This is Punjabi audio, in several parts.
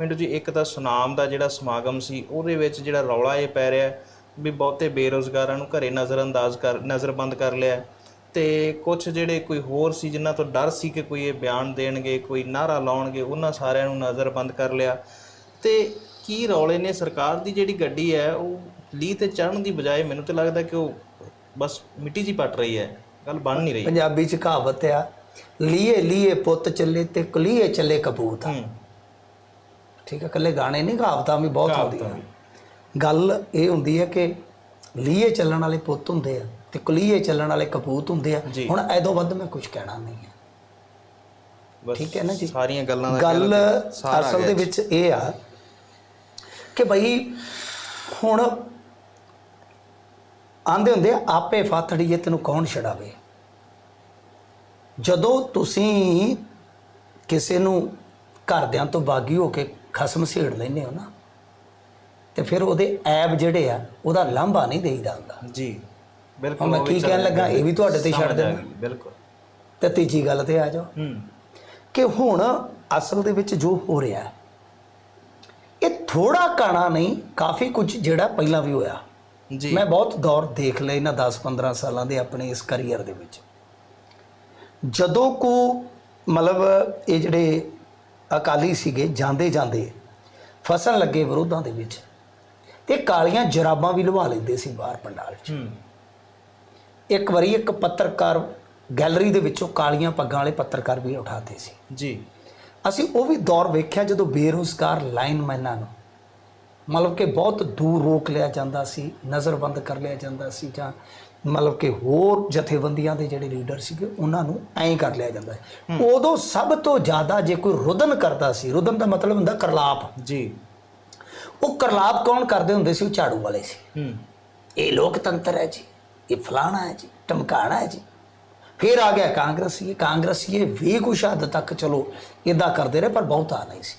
ਮਿੰਟੂ ਜੀ ਇੱਕ ਤਾਂ ਸੁਨਾਮ ਦਾ ਜਿਹੜਾ ਸਮਾਗਮ ਸੀ ਉਹਦੇ ਵਿੱਚ ਜਿਹੜਾ ਰੌਲਾ ਇਹ ਪੈ ਰਿਹਾ ਵੀ ਬਹੁਤੇ ਬੇਰੋਜ਼ਗਾਰਾਂ ਨੂੰ ਘਰੇ ਨਜ਼ਰਅੰਦਾਜ਼ ਕਰ ਨਜ਼ਰਬੰਦ ਕਰ ਲਿਆ ਤੇ ਕੁਝ ਜਿਹੜੇ ਕੋਈ ਹੋਰ ਸੀ ਜਿਨ੍ਹਾਂ ਤੋਂ ਡਰ ਸੀ ਕਿ ਕੋਈ ਇਹ ਬਿਆਨ ਦੇਣਗੇ ਕੋਈ ਨਾਰਾ ਲਾਉਣਗੇ ਉਹਨਾਂ ਸਾਰਿਆਂ ਨੂੰ ਨਜ਼ਰਬੰਦ ਕਰ ਲਿਆ। ਤੇ ਕੀ ਰੌਲੇ ਨੇ? ਸਰਕਾਰ ਦੀ ਜਿਹੜੀ ਗੱਡੀ ਹੈ ਉਹ ਲੀਹ ਤੇ ਚੜਨ ਦੀ ਬਜਾਏ ਮੈਨੂੰ ਤਾਂ ਲੱਗਦਾ ਕਿ ਉਹ ਬਸ ਮਿੱਟੀ ਹੀ ਪੱਟ ਰਹੀ ਹੈ। ਗੱਲ ਬਣ ਨਹੀਂ ਰਹੀ। ਪੰਜਾਬੀ ਚ ਕਹਾਵਤ ਆ ਲੀਏ ਲੀਏ ਪੁੱਤ ਚੱਲੇ ਤੇ ਕਲੀਏ ਚੱਲੇ ਕਪੂਤ ਹੂੰ। ਠੀਕ ਹੈ ਇਕੱਲੇ ਗਾਣੇ ਨਹੀਂ ਕਹਾਵਤਾਂ ਵੀ ਬਹੁਤ ਹੁੰਦੀਆਂ। ਗੱਲ ਇਹ ਹੁੰਦੀ ਹੈ ਕਿ ਲੀਏ ਚੱਲਣ ਵਾਲੇ ਪੁੱਤ ਹੁੰਦੇ ਆ ਤੇ ਕਲੀਏ ਚੱਲਣ ਵਾਲੇ ਕਪੂਤ ਹੁੰਦੇ ਆ। ਹੁਣ ਐਦੋਂ ਵੱਧ ਮੈਂ ਕੁਝ ਕਹਿਣਾ ਨਹੀਂ ਹੈ। ਠੀਕ ਹੈ ਨਾ ਜੀ? ਸਾਰੀਆਂ ਗੱਲਾਂ ਦਾ ਗੱਲ ਅਸਲ ਦੇ। ਵਿੱਚ ਇਹ ਆ ਕਿ ਭਈ ਹੁਣ ਆਂਦੇ ਹੁੰਦੇ ਆ, ਆਪੇ ਫਾਥੜੀਏ ਤੈਨੂੰ ਕੌਣ ਛਡਾਵੇ? ਜਦੋਂ ਤੁਸੀਂ ਕਿਸੇ ਨੂੰ ਘਰਦਿਆਂ ਤੋਂ ਬਾਗੀ ਹੋ ਕੇ ਖਸਮ ਸੇੜ ਲੈਂਦੇ ਹੋ ਨਾ। ਤੇ ਫਿਰ ਉਹਦੇ ਐਬ ਜਿਹੜੇ ਆ ਉਹਦਾ ਲਾਂਭਾ ਨਹੀਂ ਦੇਈਦਾ ਹੁੰਦਾ। ਜੀ ਬਿਲਕੁਲ ਮੈਂ ਕੀ ਕਹਿਣ ਲੱਗਾ ਇਹ ਵੀ ਤੁਹਾਡੇ ਤੇ ਛੱਡ ਦੇਣਾ। ਬਿਲਕੁਲ। ਤੇ ਤੀਜੀ ਗੱਲ ਤੇ ਆ ਜਾਓ। ਹੂੰ। ਕਿ ਹੁਣ ਅਸਲ ਦੇ ਵਿੱਚ ਜੋ ਹੋ ਰਿਹਾ ਹੈ, ਇਹ ਥੋੜਾ ਕਾਣਾ ਨਹੀਂ ਕਾਫੀ ਕੁਝ ਜਿਹੜਾ ਪਹਿਲਾਂ ਵੀ ਹੋਇਆ। ਜੀ। ਮੈਂ ਬਹੁਤ ਦੌਰ ਦੇਖ ਲਏ ਇਹਨਾਂ 10-15 ਸਾਲਾਂ ਦੇ ਆਪਣੇ ਇਸ ਕੈਰੀਅਰ ਦੇ ਵਿੱਚ। ਜਦੋਂ ਕੋ ਮਤਲਬ ਇਹ ਜਿਹੜੇ ਅਕਾਲੀ ਸੀਗੇ ਜਾਂਦੇ ਜਾਂਦੇ। ਫਸਣ ਲੱਗੇ ਵਿਰੋਧਾਂ ਦੇ ਵਿੱਚ। ਤੇ ਕਾਲੀਆਂ ਜਰਾਬਾਂ ਵੀ ਲਵਾ ਲੈਂਦੇ ਸੀ ਬਾਹਰ ਪੰਡਾਲ 'ਚ। ਇੱਕ ਵਾਰੀ ਇੱਕ ਪੱਤਰਕਾਰ ਗੈਲਰੀ ਦੇ ਵਿੱਚੋਂ ਕਾਲੀਆਂ ਪੱਗਾਂ ਵਾਲੇ ਪੱਤਰਕਾਰ ਵੀ ਉਠਾਤੇ ਸੀ। ਜੀ। ਅਸੀਂ ਉਹ ਵੀ ਦੌਰ ਵੇਖਿਆ ਜਦੋਂ ਬੇਰੁਜ਼ਗਾਰ ਲਾਈਨਮੈਨਾਂ ਨੂੰ ਮਤਲਬ ਕਿ ਬਹੁਤ ਦੂਰ ਰੋਕ ਲਿਆ ਜਾਂਦਾ ਸੀ ਨਜ਼ਰਬੰਦ ਕਰ ਲਿਆ ਜਾਂਦਾ ਸੀ ਜਾਂ ਮਤਲਬ ਕਿ ਹੋਰ ਜਥੇਬੰਦੀਆਂ ਦੇ ਜਿਹੜੇ ਲੀਡਰ ਸੀਗੇ ਉਹਨਾਂ ਨੂੰ ਐਂ ਕਰ ਲਿਆ ਜਾਂਦਾ ਹੈ ਉਦੋਂ ਸਭ ਤੋਂ ਜ਼ਿਆਦਾ ਜੇ ਕੋਈ ਰੁਦਨ ਕਰਦਾ ਸੀ ਰੁਦਨ ਦਾ ਮਤਲਬ ਹੁੰਦਾ ਕਰਲਾਪ। ਜੀ। ਉਹ ਕਰਲਾਪ ਕੌਣ ਕਰਦੇ ਹੁੰਦੇ ਸੀ? ਉਹ ਝਾੜੂ ਵਾਲੇ ਸੀ। ਹੂੰ। ਇਹ ਲੋਕਤੰਤਰ ਹੈ ਜੀ ਇਹ ਫਲਾਣਾ ਹੈ ਜੀ ਟਮਕਾਣਾ ਹੈ ਜੀ। ਫਿਰ ਆ ਗਿਆ ਕਾਂਗਰਸੀ ਕਾਂਗਰਸੀ ਵੀ ਕੁਛ ਹੱਦ ਤੱਕ ਚਲੋ ਇਦਾਂ ਕਰਦੇ ਰਹੇ ਪਰ ਬਹੁਤਾ ਨਹੀਂ ਸੀ।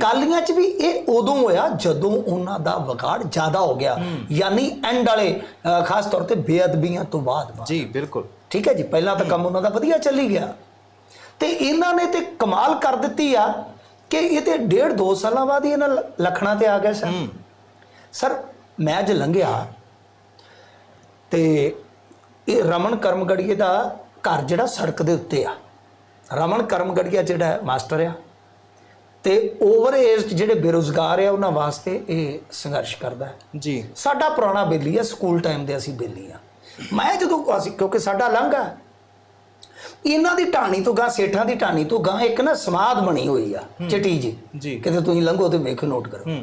ਕਾਲੀਆਂ 'ਚ ਵੀ ਇਹ ਉਦੋਂ ਹੋਇਆ ਜਦੋਂ ਉਹਨਾਂ ਦਾ ਵਿਗਾੜ ਜ਼ਿਆਦਾ ਹੋ ਗਿਆ। ਯਾਨੀ ਐਂਡ ਵਾਲੇ ਖਾਸ ਤੌਰ ਤੇ ਬੇਅਦਬੀਆਂ ਤੋਂ ਬਾਅਦ ਜੀ ਬਿਲਕੁਲ। ਠੀਕ ਹੈ ਜੀ? ਪਹਿਲਾਂ ਤਾਂ ਕੰਮ ਉਹਨਾਂ ਦਾ ਵਧੀਆ ਚੱਲੀ ਗਿਆ। ਤੇ ਇਹਨਾਂ ਨੇ ਤੇ ਕਮਾਲ ਕਰ ਦਿੱਤੀ ਆ ਕਿ ਇਹ ਤੇ ਡੇਢ ਦੋ ਸਾਲਾਂ ਬਾਅਦ ਹੀ ਇਹਨਾਂ ਲੱਖਣਾ ਤੇ ਆ ਗਏ ਸਰ। ਸਰ ਮੈਂ ਅੱਜ ਲੰਘਿਆ ਤੇ ਇਹ ਰਮਨ ਕਰਮਗੜੀਏ ਦਾ ਘਰ ਜਿਹੜਾ ਸੜਕ ਦੇ ਉੱਤੇ ਆ। ਰਮਨ ਕਰਮਗੜੀਆ ਜਿਹੜਾ ਮਾਸਟਰ ਆ। ਤੇ ਓਵਰ ਏਜ ਜਿਹੜੇ ਬੇਰੁਜ਼ਗਾਰ ਆ ਉਹਨਾਂ ਵਾਸਤੇ ਇਹ ਸੰਘਰਸ਼ ਕਰਦਾ ਹੈ। ਜੀ। ਸਾਡਾ ਪੁਰਾਣਾ ਬੇਲੀ ਆ ਸਕੂਲ ਟਾਈਮ ਦੇ ਅਸੀਂ ਬੇਲੀ ਆ। ਮੈਂ ਜਦੋਂ ਅਸੀਂ ਕਿਉਂਕਿ ਸਾਡਾ ਲੰਘਾ ਇਹਨਾਂ ਦੀ ਢਾਣੀ ਤੋਂ ਗਾਂ ਸੇਠਾਂ ਦੀ ਢਾਣੀ ਤੋਂ ਗਾਂ ਇੱਕ ਨਾ ਸਮਾਦ ਬਣੀ ਹੋਈ ਆ ਚਟੀ ਜੀ। ਕਿਤੇ ਤੁਸੀਂ ਲੰਘੋ ਤੇ ਵੇਖੋ ਨੋਟ ਕਰੋ।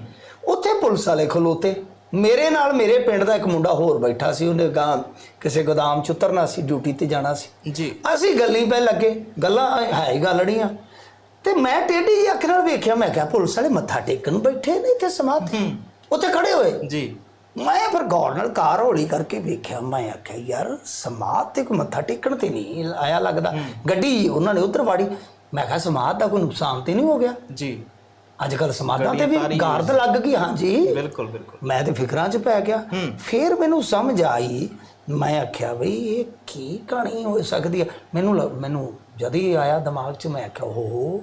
ਉੱਥੇ ਪੁਲਿਸ ਵਾਲੇ ਖਲੋਤੇ। ਮੇਰੇ ਨਾਲ ਮੇਰੇ ਪਿੰਡ ਦਾ ਇੱਕ ਮੁੰਡਾ ਹੋਰ ਬੈਠਾ ਸੀ ਉਹਨੇ ਗਾਂ ਕਿਸੇ ਗੋਦਾਮ ਚ ਉਤਰਨਾ ਸੀ ਡਿਊਟੀ ਤੇ ਜਾਣਾ ਸੀ। ਜੀ। ਅਸੀਂ ਗੱਲੀ ਪੈ ਲੱਗੇ। ਗੱਲਾਂ ਹੈ ਹੀ ਗੱਲੜੀਆਂ ਤੇ ਮੈਂ ਟੇਢੀ ਜਿਹੀ ਅੱਖ ਨਾਲ ਵੇਖਿਆ ਮੈਂ ਕਿਹਾ ਪੁਲਿਸ ਵਾਲੇ ਮੱਥਾ ਟੇਕਣ ਬੈਠੇ ਨੇ ਇੱਥੇ ਸਮਾਧ ਉੱਥੇ ਖੜੇ ਹੋਏ। ਜੀ। ਮੈਂ ਫਿਰ ਗੌਰ ਨਾਲ ਕਾਰ ਹੌਲੀ ਕਰਕੇ ਵੇਖਿਆ ਮੈਂ ਆਖਿਆ ਯਾਰ ਸਮਾਧ ਤੇ ਕੋਈ ਮੱਥਾ ਟੇਕਣ ਤੇ ਨਹੀਂ ਆਇਆ ਲੱਗਦਾ। ਗੱਡੀ ਉਹਨਾਂ ਨੇ ਉਧਰ ਵਾੜੀ। ਮੈਂ ਕਿਹਾ ਸਮਾਧ ਦਾ ਕੋਈ ਨੁਕਸਾਨ ਤੇ ਨਹੀਂ ਹੋ ਗਿਆ? ਜੀ। ਅੱਜ ਕੱਲ ਸਮਾਧਾਂ ਤੇ ਵੀ ਗਾਰਦ ਲੱਗ ਗਈ ਹਾਂਜੀ। ਬਿਲਕੁਲ ਬਿਲਕੁਲ। ਮੈਂ ਤੇ ਫਿਕਰਾਂ 'ਚ ਪੈ ਗਿਆ। ਫਿਰ ਮੈਨੂੰ ਸਮਝ ਆਈ। ਮੈਂ ਆਖਿਆ ਬਈ ਇਹ ਕੀ ਕਹਾਣੀ ਹੋ ਸਕਦੀ ਹੈ ਮੈਨੂੰ ਮੈਨੂੰ ਜਦ ਹੀ ਆਇਆ ਦਿਮਾਗ 'ਚ ਮੈਂ ਆਖਿਆ ਓਹੋ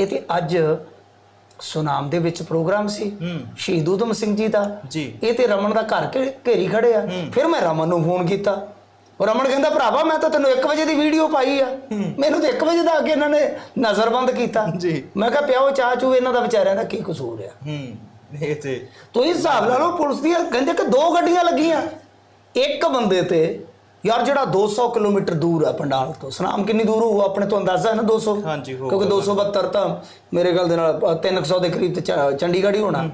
ਇਹ ਤੇ ਅੱਜ ਸੁਨਾਮ ਦੇ ਵਿੱਚ ਪ੍ਰੋਗਰਾਮ ਸੀ। ਸ਼ਹੀਦ ਊਧਮ ਸਿੰਘ ਜੀ ਦਾ। ਜੀ। ਇਹ ਤੇ ਰਮਨ ਦਾ ਘਰ ਘੇਰੀ ਖੜੇ ਆ। ਫਿਰ ਮੈਂ ਰਮਨ ਨੂੰ ਫੋਨ ਕੀਤਾ। ਉਹ ਰਮਨ ਕਹਿੰਦਾ ਭਰਾਵਾ ਮੈਂ ਤਾਂ ਤੈਨੂੰ 1 ਵਜੇ ਦੀ ਵੀਡੀਓ ਪਾਈ ਆ। ਮੈਨੂੰ ਤਾਂ 1 ਵਜੇ ਦਾ ਅੱਗੇ ਇਹਨਾਂ ਨੇ ਨਜ਼ਰਬੰਦ ਕੀਤਾ। ਜੀ। ਮੈਂ ਕਿਹਾ ਪਿਆਓ ਚਾਹ ਚੂ ਇਹਨਾਂ ਦਾ ਵਿਚਾਰਿਆਂ ਦਾ ਕੀ ਕਸੂਰ ਆ? ਹੂੰ। ਇਹ ਤੇ ਤੁਸੀਂ ਹਿਸਾਬ ਲਾ ਲਓ ਪੁਲਿਸ ਦੀਆਂ ਕਹਿੰਦੇ ਕਿ ਦੋ ਗੱਡੀਆਂ ਲੱਗੀਆਂ। ਇੱਕ ਬੰਦੇ ਤੇ ਯਾਰ ਜਿਹੜਾ 200 ਕਿਲੋਮੀਟਰ ਦੂਰ ਆ ਪੰਡਾਲ ਤੋਂ ਸਨਾਮ ਕਿੰਨੀ ਦੂਰ ਹੋਊ ਆਪਣੇ ਤੋਂ ਅੰਦਾਜ਼ਾ ਹੈ ਨਾ 200 ਹਾਂਜੀ, ਹੋਊਗਾ। ਕਿਉਂਕਿ 272 ਤਾਂ ਮੇਰੇ ਗੱਲ ਦੇ ਨਾਲ ਅ, 300 ਦੇ ਕਰੀਬ ਤੇ ਚੰਡੀਗੜ੍ਹ ਹੀ ਹੋਣਾ।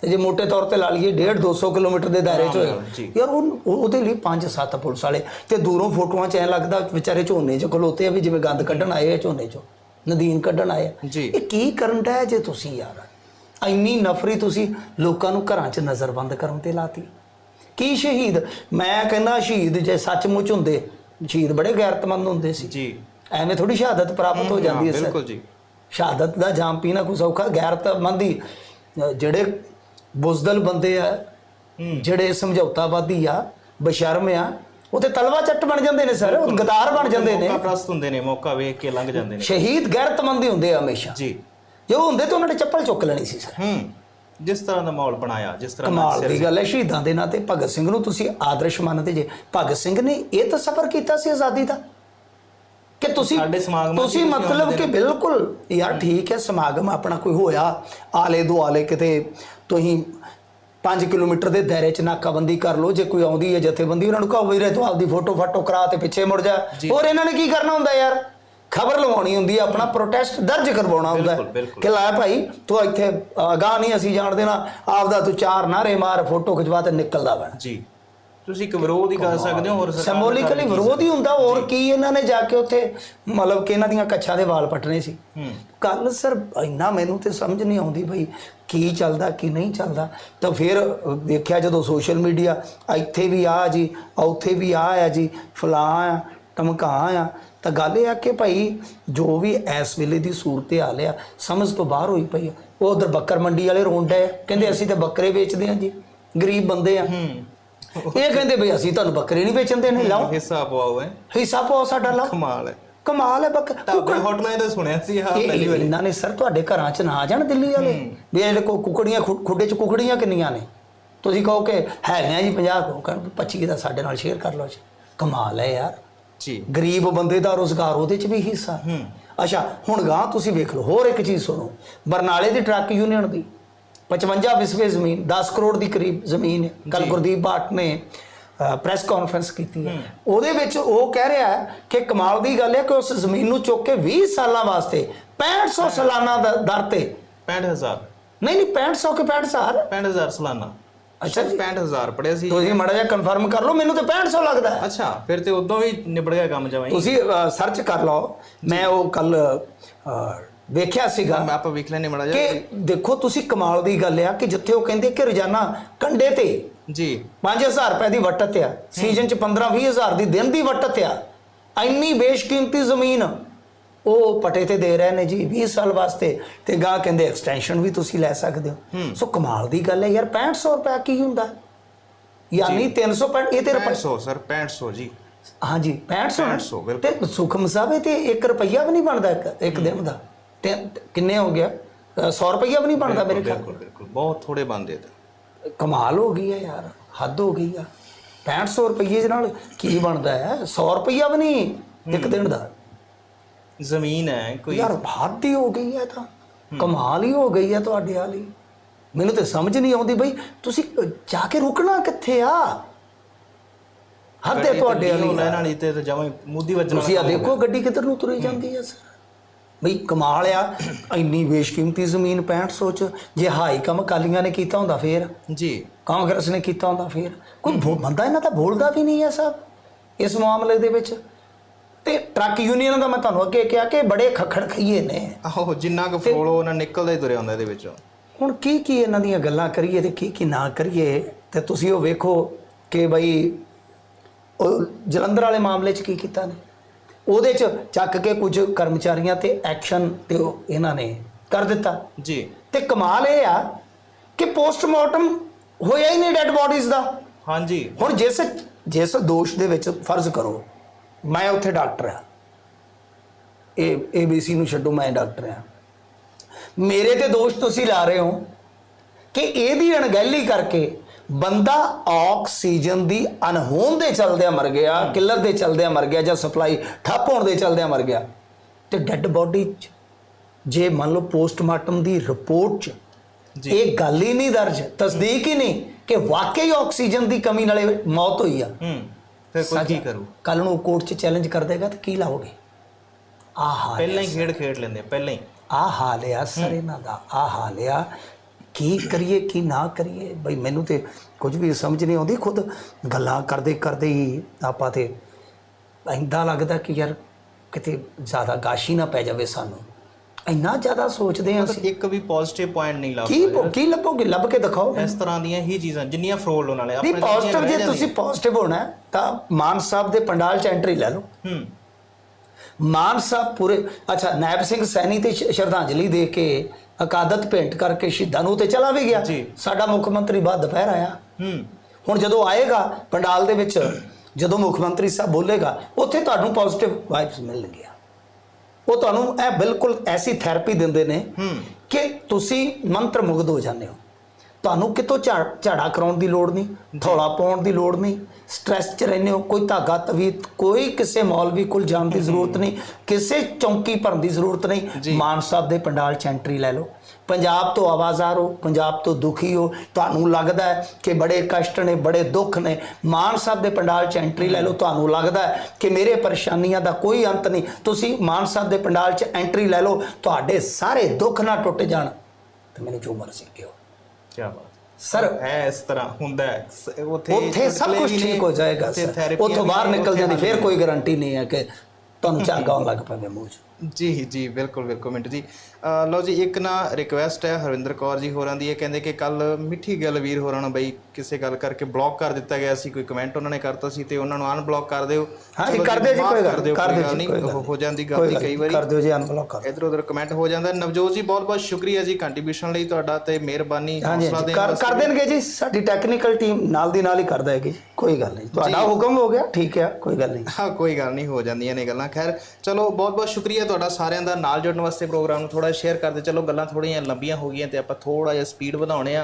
ਤੇ ਜੇ ਮੋٹے ਤੌਰ ਤੇ ਲਾ ਲਈਏ 1.5 200 ਕਿਲੋਮੀਟਰ ਦੇ ਦਾਇਰੇ 'ਚ ਹੋਏਗਾ। ਜੀ। ਯਾਰ ਉਹ ਉਹ- ਉਹਦੇ ਲਈ 5-7 ਪੁਲਿਸ ਵਾਲੇ ਤੇ ਦੂਰੋਂ ਫੋਟੋਆਂ 'ਚ ਐ ਲੱਗਦਾ ਵਿਚਾਰੇ ਝੋਨੇ 'ਚ ਖਲੋਤੇ ਆ ਵੀ ਜਿਵੇਂ ਗੰਦ ਕੱਢਣ ਆਏ ਆ ਝੋਨੇ 'ਚੋਂ ਨਦੀਨ ਕੱਢਣ ਆਏ ਆ। ਇਹ ਕੀ ਕਰਨ ਦਾ ਜੇ ਤੁਸੀਂ ਯਾਰ? ਇੰਨੀ ਨਫਰੀ ਤੁਸੀਂ ਲੋਕਾਂ ਨੂੰ ਘਰਾਂ 'ਚ ਨਜ਼ਰਬੰਦ ਕਰਨ ਤੇ ਲਾਤੀ। ਕੀ ਸ਼ਹੀਦ? ਮੈਂ ਕਹਿੰਦਾ ਸ਼ਹੀਦ ਜੇ ਸੱਚਮੁੱਚ ਹੁੰਦੇ ਸ਼ਹੀਦ ਬੜੇ ਗੈਰਤਮੰਦ ਹੁੰਦੇ ਸੀ। ਜੀ। ਐਵੇਂ ਥੋੜੀ ਸ਼ਹਾਦਤ ਪ੍ਰਾਪਤ ਹੋ ਜਾਂਦੀ ਹੈ ਸਰ। ਬਿਲਕੁਲ ਜੀ। ਸ਼ਹਾਦਤ ਦਾ ਜਾਮ ਪੀਣਾ ਕੋਈ ਸੌਖਾ ਗੈਰਤਮੰਦੀ ਜਿਹੜੇ ਬੁਜ਼ਦਲ ਬੰਦੇ ਆ ਜਿਹੜੇ ਸਮਝੌਤਾਵਾਦੀ ਆ ਬਸ਼ਰਮ ਆ ਉਹ ਤੇ ਤਲਵਾ ਚੱਟ ਬਣ ਜਾਂਦੇ ਨੇ ਸਰ ਉਹ ਗਦਾਰ ਬਣ ਜਾਂਦੇ ਨੇ। ਮੌਕਾ ਪ੍ਰਸਤ ਹੁੰਦੇ ਨੇ ਮੌਕਾ ਵੇਖ ਕੇ ਲੰਘ ਜਾਂਦੇ ਨੇ। ਸ਼ਹੀਦ ਗੈਰਤਮੰਦੀ ਹੁੰਦੇ ਆ ਹਮੇਸ਼ਾ। ਜੀ। ਜੇ ਉਹ ਹੁੰਦੇ ਤਾਂ ਉਹਨਾਂ ਨੇ ਚੱਪਲ ਚੁੱਕ ਲੈਣੀ ਸੀ ਸਰ। ਹੂੰ। ਜਿਸ ਤਰ੍ਹਾਂ ਦਾ ਮਾਹੌਲ ਬਣਾਇਆ ਜਿਸ ਤਰ੍ਹਾਂ ਦਾ ਕਮਾਲ ਦੀ ਗੱਲ ਹੈ ਸ਼ਹੀਦਾਂ ਦੇ ਨਾਂ ਤੇ ਭਗਤ ਸਿੰਘ ਨੂੰ ਤੁਸੀਂ ਆਦਰਸ਼ ਮੰਨਦੇ ਜੇ। ਭਗਤ ਸਿੰਘ ਨੇ ਇਹ ਤਾਂ ਸਫ਼ਰ ਕੀਤਾ ਸੀ ਆਜ਼ਾਦੀ ਦਾ। ਕਿ ਤੁਸੀਂ ਸਾਡੇ ਸਮਾਗਮਾਂ ਤੁਸੀਂ ਮਤਲਬ ਕਿ ਬਿਲਕੁਲ ਯਾਰ ਠੀਕ ਹੈ ਸਮਾਗਮ ਆਪਣਾ ਕੋਈ ਹੋਇਆ ਆਲੇ ਦੁਆਲੇ ਕਿਤੇ ਤੁਸੀਂ 5 ਕਿਲੋਮੀਟਰ ਦੇ ਦਾਇਰੇ 'ਚ ਨਾਕਾਬੰਦੀ ਕਰ ਲਓ ਜੇ ਕੋਈ ਆਉਂਦੀ ਹੈ ਜਥੇਬੰਦੀ ਉਹਨਾਂ ਨੂੰ ਕਹੋ ਵੀਰੇ ਤੂੰ ਆਪਦੀ ਫੋਟੋ ਫਾਟੋ ਕਰਾ ਤੇ ਪਿੱਛੇ ਮੁੜ ਜਾ। ਹੋਰ ਇਹਨਾਂ ਨੇ ਕੀ ਕਰਨਾ ਹੁੰਦਾ ਯਾਰ? ਖਬਰ ਲਵਾਉਣੀ ਹੁੰਦੀ ਹੈ ਆਪਣਾ ਪ੍ਰੋਟੈਸਟ ਦਰਜ ਕਰਵਾਉਣਾ ਹੁੰਦਾ ਹੈ। ਕਿ ਲੈ ਭਾਈ ਤੂੰ ਇੱਥੇ ਅਗਾਹ ਨਹੀਂ ਅਸੀਂ ਜਾਣ ਦੇਣਾ ਆਪਦਾ ਤੂੰ ਚਾਰ ਨਾਰੇ ਮਾਰ ਫੋਟੋ ਖਿਚਵਾ ਤੇ ਨਿਕਲਦਾ ਬਣ ਜੀ। ਤੁਸੀਂ ਇੱਕ ਵਿਰੋਧ ਹੀ ਕਰ ਸਕਦੇ ਹੋ ਦਾ ਸਿੰਬੋਲਿਕਲੀ ਵਿਰੋਧ ਹੀ ਹੁੰਦਾ ਹੋਰ ਕੀ ਇਹਨਾਂ ਨੇ ਜਾ ਕੇ ਉੱਥੇ ਮਤਲਬ ਕਿ ਇਹਨਾਂ ਦੀਆਂ ਕੱਛਾਂ ਦੇ ਵਾਲ ਪਟਣੇ ਸੀ। ਕੱਲ ਸਰ ਇੰਨਾ ਮੈਨੂੰ ਤੇ ਸਮਝ ਨਹੀਂ ਆਉਂਦੀ ਬਈ ਕੀ ਚੱਲਦਾ ਕੀ ਨਹੀਂ ਚੱਲਦਾ। ਤਾਂ ਫਿਰ ਦੇਖਿਆ ਜਦੋਂ ਸੋਸ਼ਲ ਮੀਡੀਆ ਇੱਥੇ ਵੀ ਆ ਜੀ ਉੱਥੇ ਵੀ ਆ ਆ ਜੀ ਫਲਾਂ ਆ ਟਮਕਾ ਆ ਤਾਂ ਗੱਲ ਇਹ ਆ ਕਿ ਭਾਈ ਜੋ ਵੀ ਇਸ ਵੇਲੇ ਦੀ ਸੂਰਤ ਹਾਲ ਆ ਸਮਝ ਤੋਂ ਬਾਹਰ ਹੋਈ ਪਈ ਆ। ਉਹ ਉਧਰ ਬੱਕਰ ਮੰਡੀ ਵਾਲੇ ਰੋਂਡ ਆ। ਕਹਿੰਦੇ ਅਸੀਂ ਤਾਂ ਬੱਕਰੇ ਵੇਚਦੇ ਆ ਜੀ ਗਰੀਬ ਬੰਦੇ ਆ। ਹੂੰ। ਇਹ ਕਹਿੰਦੇ ਬਈ ਅਸੀਂ ਤੁਹਾਨੂੰ ਬੱਕਰੇ ਨਹੀਂ ਵੇਚਣ ਦੇਣੇ ਲਾਓ। ਹਿੱਸਾ ਪਵਾਓ ਹੈ ਹਿੱਸਾ ਪਾਓ ਸਾਡਾ ਲਾਓ। ਕਮਾਲ ਹੈ ਕਮਾਲ ਹੈ ਬੱਕ ਤੁਹਾਡੇ ਹੌਟਲਾਈਨ ਤੇ ਸੁਣਿਆ ਸੀ ਹਾਂ ਪਹਿਲੀ ਵਾਰੀ। ਇਹਨਾਂ ਨੇ ਸਰ ਤੁਹਾਡੇ ਘਰਾਂ 'ਚ ਨਾ ਜਾਣ ਦਿੱਲੀ ਵਾਲੇ। ਵੀ ਇਹ ਕੋ ਕੁਕੜੀਆਂ ਖੁੱਡੇ 'ਚ ਕੁਕੜੀਆਂ ਕਿੰਨੀਆਂ ਨੇ। ਤੁਸੀਂ ਕਹੋ ਕਿ ਹੈਗੀਆਂ ਜੀ 50 ਕੋ ਕਹਿਣ 25 ਦਾ ਸਾਡੇ ਨਾਲ ਸ਼ੇਅਰ ਕਰ ਲਓ ਜੀ। ਕਮਾਲ ਹੈ ਯਾਰ। ਜੀ। ਗਰੀਬ ਬੰਦੇ ਦਾ ਰੋਜ਼ਗਾਰ ਉਹਦੇ 'ਚ ਵੀ ਹਿੱਸਾ ਹੂੰ। ਅੱਛਾ ਹੁਣ ਗਾਂ ਤੁਸੀਂ ਵੇਖ ਲਓ ਹੋਰ ਇੱਕ ਚੀਜ਼ ਸੁਣੋ। ਬਰਨਾਲੇ ਦੀ ਟਰੱਕ ਯੂਨੀਅਨ ਦੀ 55 ਵਿਸਵੇ ਜ਼ਮੀਨ 10 ਕਰੋੜ ਦੀ ਕਰੀਬ ਜ਼ਮੀਨ ਹੈ। ਕੱਲ ਗੁਰਦੀਪ ਬਾਟ ਨੇ ਪ੍ਰੈਸ ਕਾਨਫਰੰਸ ਕੀਤੀ ਹੈ। ਉਹਦੇ ਵਿੱਚ ਉਹ ਕਹਿ ਰਿਹਾ ਹੈ ਕਿ ਕਮਾਲ ਦੀ ਗੱਲ ਹੈ ਕਿ ਉਸ ਜ਼ਮੀਨ ਨੂੰ ਚੁੱਕ ਕੇ 20 ਸਾਲਾਂ ਵਾਸਤੇ 6500 ਸਾਲਾਨਾ ਦਰ ਤੇ। 65000 ਨਹੀਂ ਨਹੀਂ 6500 ਕਿ 65000 65000 ਸਾਲਾਨਾ। ਅੱਛਾ ਜੀ। 65000 ਪੜਿਆ ਸੀ। ਤੁਸੀਂ ਮਾੜਾ ਜਿਹਾ ਕਨਫਰਮ ਕਰ ਲਓ ਮੈਨੂੰ ਤਾਂ 6500 ਲੱਗਦਾ ਹੈ। ਅੱਛਾ ਫਿਰ ਤੇ ਉਦੋਂ ਵੀ ਨਿਬੜ ਗਿਆ ਕੰਮ ਜਮਾਈ ਤੁਸੀਂ ਸਰਚ ਕਰ ਲਓ। ਮੈਂ ਉਹ ਕੱਲ ਵੇਖਿਆ ਸੀਗਾ ਮੈਂ ਆਪਾਂ ਵੇਖ ਲੈਣੇ ਮੜਾ ਜਾ ਕਿ ਦੇਖੋ ਤੁਸੀਂ ਕਮਾਲ ਦੀ ਗੱਲ ਆ ਕਿ ਜਿੱਥੇ ਉਹ ਕਹਿੰਦੇ ਕਿ ਰੋਜ਼ਾਨਾ ਕੰਡੇ ਤੇ ਜੀ। 5000 ਰੁਪਏ ਦੀ ਵਟਤ ਆ ਸੀਜ਼ਨ ਚ 15 20000 ਦੀ ਦਿਨ ਦੀ ਵਟਤ ਆ ਇੰਨੀ ਬੇਸ਼ਕੀਮਤੀ ਜ਼ਮੀਨ ਉਹ ਪਟੇ ਤੇ ਦੇ ਰਹੇ ਨੇ ਜੀ 20 ਸਾਲ ਵਾਸਤੇ। ਤੇ ਗਾਂ ਕਹਿੰਦੇ ਐਕਸਟੈਂਸ਼ਨ ਵੀ ਤੁਸੀਂ ਲੈ ਸਕਦੇ ਹੋ। ਸੋ ਕਮਾਲ ਦੀ ਗੱਲ ਹੈ ਯਾਰ 6500 ਰੁਪਏ ਕੀ ਹੁੰਦਾ? ਯਾਨੀ 365 ਇਹ ਤੇ ਰੁਪਏ 6500 ਸਰ 6500 ਜੀ। ਹਾਂਜੀ 6500 6500 ਬਿਲਕੁਲ। ਤੇ ਸੁਖਮ ਸਾਹਿਬ ਇਹ ਤੇ 1 ਰੁਪਈਆ ਵੀ ਨਹੀਂ ਬਣਦਾ ਇੱਕ- ਇੱਕ ਦਿਨ ਦਾ। ਤੇ ਕਿੰਨੇ ਹੋ ਗਿਆ? ਅ, 100 ਰੁਪਈਆ ਵੀ ਨਹੀਂ ਬਣਦਾ ਮੇਰੇ ਖਿਆਲ ਬਿਲਕੁਲ ਬਿਲਕੁਲ। ਬਹੁਤ ਥੋੜੇ ਬੰਦੇ ਤੇ। ਕਮਾਲ ਹੋ ਗਈ ਹੈ ਯਾਰ ਹੱਦ ਹੋ ਗਈ ਆ। 6500 ਰੁਪਏ ਦੇ ਨਾਲ ਕੀ ਬਣਦਾ ਹੈ? 100 ਰੁਪਈਆ ਵੀ ਨਹੀਂ ਇੱਕ ਦਿਨ ਦਾ। ਜ਼ਮੀਨ ਹੈ ਕੋਈ। ਯਾਰ ਹੱਦ ਹੀ ਹੋ ਗਈ ਹੈ ਤਾਂ। ਕਮਾਲ ਹੀ ਹੋ ਗਈ ਹੈ ਤੁਹਾਡੇ ਵਾਲੀ। ਮੈਨੂੰ ਤੇ ਸਮਝ ਨਹੀਂ ਆਉਂਦੀ ਬਈ ਤੁਸੀਂ ਜਾ ਕੇ ਰੁਕਣਾ ਕਿੱਥੇ ਆ? ਹੱਦ ਹੈ ਤੁਹਾਡੇ ਵਾਲੀ ਲੈਣ ਵਾਲੀ ਤੇ ਤਾਂ ਜਮਾਂ ਹੀ ਮੁੱਦੀ ਵੱਜਣ ਤੁਸੀਂ ਆ ਦੇਖੋ ਗੱਡੀ ਕਿੱਧਰ ਨੂੰ ਤੁਰੀ ਜਾਂਦੀ ਹੈ ਸਰ। ਬਈ ਕਮਾਲ ਆ ਇੰਨੀ ਬੇਸ਼ਕੀਮਤੀ ਜ਼ਮੀਨ 6500 ਚ। ਜੇ ਹਾਈ ਕਮ ਕਾਲੀਆਂ ਨੇ ਕੀਤਾ ਹੁੰਦਾ ਫੇਰ। ਹੋ। ਜੀ। ਕਾਂਗਰਸ ਨੇ ਕੀਤਾ ਹੁੰਦਾ ਫੇਰ। ਕੋਈ ਬੰਦਾ ਇਹਨਾਂ ਦਾ ਬੋਲਦਾ ਵੀ ਨਹੀਂ ਹੈ ਸਾਹਿਬ ਇਸ ਮਾਮਲੇ ਦੇ ਵਿੱਚ। ਤੇ ਟਰੱਕ ਯੂਨੀਅਨ ਦਾ ਮੈਂ ਤੁਹਾਨੂੰ ਅੱਗੇ ਕਿਹਾ ਕਿ ਬੜੇ ਖੱਖੜ ਖਈਏ ਨੇ। ਆਹੋ ਜਿੰਨਾ ਕੁ ਫਰੋਲੋ ਉਹਨਾਂ ਨਿਕਲਦਾ ਹੀ ਤੁਰਿਆ ਹੁੰਦਾ ਇਹਦੇ ਵਿੱਚੋਂ। ਹੁਣ ਕੀ ਕੀ ਇਹਨਾਂ ਦੀਆਂ ਗੱਲਾਂ ਕਰੀਏ ਤੇ ਕੀ ਕੀ ਨਾ ਕਰੀਏ ਤੇ ਤੁਸੀਂ ਉਹ ਵੇਖੋ ਕਿ ਬਈ ਉਹ ਜਲੰਧਰ ਵਾਲੇ ਮਾਮਲੇ 'ਚ ਕੀ ਕੀਤਾ ਨੇ। ਉਹਦੇ 'ਚ ਚੱਕ ਕੇ ਕੁਝ ਕਰਮਚਾਰੀਆਂ ਤੇ ਐਕਸ਼ਨ ਤੇ ਉਹ ਇਹਨਾਂ ਨੇ ਕਰ ਦਿੱਤਾ। ਜੀ। ਤੇ ਕਮਾਲ ਇਹ ਆ ਕਿ ਪੋਸਟਮਾਰਟਮ ਹੋਇਆ ਹੀ ਨਹੀਂ ਡੈੱਡ ਬਾਡੀਜ਼ ਦਾ। ਹਾਂਜੀ। ਹੁਣ ਜਿਸ ਜਿਸ ਦੋਸ਼ ਦੇ ਵਿੱਚ ਫਰਜ਼ ਕਰੋ ਮੈਂ ਉੱਥੇ ਡਾਕਟਰ ਆ ਇਹ ਏਬੀਸੀ ਨੂੰ ਛੱਡੋ ਮੈਂ ਡਾਕਟਰ ਆ ਮੇਰੇ ਤੇ ਦੋਸ਼ ਤੁਸੀਂ ਲਾ ਰਹੇ ਹੋ ਕਿ ਇਹਦੀ ਅਣਗਹਿਲੀ ਕਰਕੇ ਬੰਦਾ ਆਕਸੀਜਨ ਦੀ ਅਨਹੋਂਦ ਦੇ ਚਲਦਿਆਂ ਮਰ ਗਿਆ ਕਿਲਰ ਦੇ ਚਲਦਿਆਂ ਮਰ ਗਿਆ ਜਾਂ ਸਪਲਾਈ ਠੱਪ ਹੋਣ ਦੇ ਚਲਦਿਆਂ ਮਰ ਗਿਆ। ਤੇ ਡੈੱਡ ਬਾਡੀ ਚ ਜੇ ਮੰਨ ਲਓ ਪੋਸਟਮਾਰਟਮ ਦੀ ਰਿਪੋਰਟ ਚ। ਇਹ ਗੱਲ ਹੀ ਨਹੀਂ ਦਰਜ ਤਸਦੀਕ ਹੀ ਨਹੀਂ ਕਿ ਵਾਕਈ ਆਕਸੀਜਨ ਦੀ ਕਮੀ ਨਾਲੇ ਮੌਤ ਹੋਈ ਆ। ਹੂੰ। ਫਿਰ ਕੋਈ ਕੀ ਕਰੂ? ਕੱਲ ਨੂੰ ਕੋਰਟ 'ਚ ਚੈਲੰਜ ਕਰ ਦੇਗਾ ਤਾਂ ਕੀ ਲਾਓਗੇ? ਆ ਹਾਲ ਪਹਿਲਾਂ ਹੀ ਖੇਡ ਖੇਡ ਲੈਂਦੇ ਆ, ਪਹਿਲਾਂ ਹੀ। ਆ ਹਾਲ ਆ ਸਰ ਇਹਨਾਂ ਦਾ ਆ ਹਾਲ ਆ ਕੀ ਕਰੀਏ ਕੀ ਨਾ ਕਰੀਏ? ਬਈ ਮੈਨੂੰ ਤੇ ਕੁਝ ਵੀ ਸਮਝ ਨਹੀਂ ਆਉਂਦੀ ਖੁਦ ਗੱਲਾਂ ਕਰਦੇ ਕਰਦੇ ਹੀ ਆਪਾਂ ਤੇ ਇੰਦਾ ਲੱਗਦਾ ਕਿ ਯਾਰ ਕਿਤੇ ਜ਼ਿਆਦਾ ਗਾਸ਼ੀ ਨਾ ਪੈ ਜਾਵੇ ਸਾਨੂੰ। ਇੰਨਾ ਜ਼ਿਆਦਾ ਸੋਚਦੇ ਆ ਅਸੀਂ। ਇੱਕ ਵੀ ਪੋਜ਼ਿਟਿਵ ਪੁਆਇੰਟ ਨਹੀਂ ਲੱਭ ਕੀ ਕੀ ਲੱਭੋਗੇ? ਲੱਭ ਕੇ ਦਿਖਾਓ। ਇਸ ਤਰ੍ਹਾਂ ਦੀਆਂ ਹੀ ਚੀਜ਼ਾਂ ਜਿੰਨੀਆਂ ਫਰੋਲ ਉਹਨਾਂ ਨੇ ਨਹੀਂ ਪੋਜ਼ਿਟਿਵ ਜੇ ਤੁਸੀਂ ਪੋਜ਼ਿਟਿਵ ਹੋਣਾ ਹੈ, ਤਾਂ ਮਾਨ ਸਾਹਿਬ ਦੇ ਪੰਡਾਲ 'ਚ ਐਂਟਰੀ ਲੈ ਲਓ। ਹੂੰ। ਮਾਨ ਸਾਹਿਬ ਪੂਰੇ ਅੱਛਾ ਨਾਇਬ ਸਿੰਘ ਸੈਣੀ ਤੇ ਸ਼- ਸ਼ਰਧਾਂਜਲੀ ਦੇ ਕੇ ਅਕਾਦਤ ਭੇਂਟ ਕਰਕੇ ਸ਼ਹੀਦਾਂ ਨੂੰ ਤੇ ਚਲਾ ਵੀ ਗਿਆ। ਜੀ। ਸਾਡਾ ਮੁੱਖ ਮੰਤਰੀ ਬਾਅਦ ਦੁਪਹਿਰ ਆਇਆ। ਹੂੰ। ਹੁਣ ਜਦੋਂ ਆਏਗਾ ਪੰਡਾਲ ਦੇ ਵਿੱਚ ਜਦੋਂ ਮੁੱਖ ਮੰਤਰੀ ਸਾਹਿਬ ਬੋਲੇਗਾ ਉੱਥੇ ਤੁਹਾਨੂੰ ਪੋਜ਼ਿਟਿਵ ਵਾਈਬਸ ਮਿਲਣਗੀਆਂ ਉਹ ਤੁਹਾਨੂੰ ਇਹ ਬਿਲਕੁਲ ਐਸੀ ਥੈਰੇਪੀ ਦਿੰਦੇ ਨੇ ਕਿ ਤੁਸੀਂ ਮੰਤਰ ਮੁਗਧ ਹੋ ਜਾਂਦੇ ਹੋ। ਤੁਹਾਨੂੰ ਕਿਤੋਂ ਝਾੜਾ ਕਰਾਉਣ ਦੀ ਲੋੜ ਨਹੀਂ ਥੋੜਾ ਪਾਉਣ ਦੀ ਲੋੜ ਨਹੀਂ ਸਟ੍ਰੈਸ 'ਚ ਰਹਿੰਦੇ ਹੋ ਕੋਈ ਧਾਗਾ ਤਵੀਤ ਕੋਈ ਕਿਸੇ ਮੌਲਵੀ ਕੋਲ ਜਾਣ ਦੀ ਜ਼ਰੂਰਤ ਨਹੀਂ ਕਿਸੇ ਚੌਂਕੀ ਭਰਨ ਦੀ ਜ਼ਰੂਰਤ ਨਹੀਂ ਮਾਨ ਸਾਹਿਬ ਦੇ ਪੰਡਾਲ 'ਚ ਐਂਟਰੀ ਲੈ ਲਓ। ਪੰਜਾਬ ਤੋਂ ਆਵਾਜ਼ਾਰ ਹੋ ਪੰਜਾਬ ਤੋਂ ਦੁਖੀ ਹੋ ਤੁਹਾਨੂੰ ਲੱਗਦਾ ਹੈ ਕਿ ਬੜੇ ਕਸ਼ਟ ਨੇ ਬੜੇ ਦੁੱਖ ਨੇ ਮਾਨ ਸਾਹਿਬ ਦੇ ਪੰਡਾਲ 'ਚ ਐਂਟਰੀ ਲੈ ਲਓ ਤੁਹਾਨੂੰ ਲੱਗਦਾ ਹੈ ਕਿ ਮੇਰੇ ਪਰੇਸ਼ਾਨੀਆਂ ਦਾ ਕੋਈ ਅੰਤ ਨਹੀਂ। ਤੁਸੀਂ ਮਾਨ ਸਾਹਿਬ ਦੇ ਪੰਡਾਲ 'ਚ ਐਂਟਰੀ ਲੈ ਲਓ ਤੁਹਾਡੇ ਸਾਰੇ ਦੁੱਖ ਨਾ ਟੁੱਟ ਜਾਣ। ਤੇ ਮੈਨੂੰ ਜੋ ਮਰਜ਼ੀ ਕਿਹੋ। ਕੀ ਬਾਤ। ਸਰ ਹੈ ਇਸ ਤਰ੍ਹਾਂ ਹੁੰਦਾ ਉੱਥੇ ਉੱਥੇ ਸਭ ਕੁਝ ਠੀਕ ਹੋ ਜਾਏਗਾ ਸਰ। ਉੱਥੋਂ ਬਾਹਰ ਨਿਕਲ ਜਾਂਦੀ ਫਿਰ ਕੋਈ ਗਾਰੰਟੀ ਨਹੀਂ ਹੈ ਕਿ ਤੁਹਾਨੂੰ ਝਾਗ ਆਉਣ ਲੱਗ ਪਵੇ ਮੂੰਹ 'ਚ। ਜੀ ਜੀ ਬਿਲਕੁਲ ਬਿਲਕੁਲ ਮਿੰਟ ਜੀ। ਅਹ ਲਓ ਜੀ ਇੱਕ ਨਾ ਰਿਕੁਐਸਟ ਹੈ ਹਰਵਿੰਦਰ ਕੌਰ ਜੀ ਹੋਰਾਂ ਦੀ। ਇਹ ਕਹਿੰਦੇ ਕਿ ਕੱਲ ਮਿੱਠੀ ਗੱਲ ਵੀਰ ਹੋਰਾਂ ਨੂੰ ਬਈ ਕਿਸੇ ਗੱਲ ਕਰਕੇ ਬਲੌਕ ਕਰ ਦਿੱਤਾ ਗਿਆ ਸੀ ਕੋਈ ਕਮੈਂਟ ਉਹਨਾਂ ਨੇ ਕਰਤਾ ਸੀ ਤੇ ਉਹਨਾਂ ਨੂੰ ਅਨਬਲੌਕ ਕਰ ਦਿਓ। ਹਾਂ ਚਲੋ ਕਰ ਦਿਓ ਜੀ ਮਾਫ਼ ਕੋਈ ਕਰ ਗੱਲ ਦਿਓ ਕਰ ਕੋਈ ਦਿਓ ਗੱਲ ਜੀ ਨਹੀਂ ਕੋਈ ਗੱਲ ਹੋ- ਹੋ ਜਾਂਦੀ ਕੋਈ ਗਲਤੀ ਗੱਲ ਕਈ ਨਹੀਂ, ਵਾਰੀ। ਕਰ ਦਿਓ ਜੀ ਅਨਬਲੌਕ ਕਰ ਦਿਓ। ਇਧਰ ਉਧਰ ਕਮੈਂਟ ਹੋ ਜਾਂਦਾ। ਨਵਜੋਤ ਜੀ ਬਹੁਤ ਬਹੁਤ ਸ਼ੁਕਰੀਆ ਜੀ ਕੰਟਰੀਬਿਊਸ਼ਨ ਲਈ ਤੁਹਾਡਾ ਤੇ ਮਿਹਰਬਾਨੀ ਹਾਂਜੀ ਹੌਸਲਾ ਹਾਂਜੀ, ਦੇਣ ਕਰ ਵਾਸਤੇ। ਕਰ ਦੇਣਗੇ ਜੀ ਸਾਡੀ ਟੈਕਨੀਕਲ ਟੀਮ ਨਾਲ ਦੀ ਨਾਲ ਹੀ ਕਰ ਦੇਗੀ ਕੋਈ ਗੱਲ ਨਹੀਂ। ਤੁਹਾਡਾ ਹੁਕਮ ਹੋ ਗਿਆ ਠੀਕ ਹੈ ਕੋਈ ਗੱਲ ਨਹੀਂ। ਹਾਂ ਕੋਈ ਗੱਲ ਨਹੀਂ ਹੋ ਜਾਂਦੀਆਂ ਨੇ ਗੱਲਾਂ। ਖੈਰ ਚਲੋ ਬਹੁਤ ਬਹੁਤ ਸ਼ੁਕਰੀਆ ਤੁਹਾਡਾ ਸਾਰਿਆਂ ਦਾ ਨਾਲ ਜੁੜਨ ਵਾਸਤੇ ਪ੍ਰੋਗਰਾਮ ਨੂੰ ਥੋੜਾ ਸ਼ੇਅਰ ਕਰਦੇ ਚਲੋ, ਗੱਲਾਂ ਥੋੜ੍ਹੀਆਂ ਲੰਬੀਆਂ ਹੋ ਗਈਆਂ ਅਤੇ ਆਪਾਂ ਥੋੜ੍ਹਾ ਜਿਹਾ ਸਪੀਡ ਵਧਾਉਣੇ ਆ।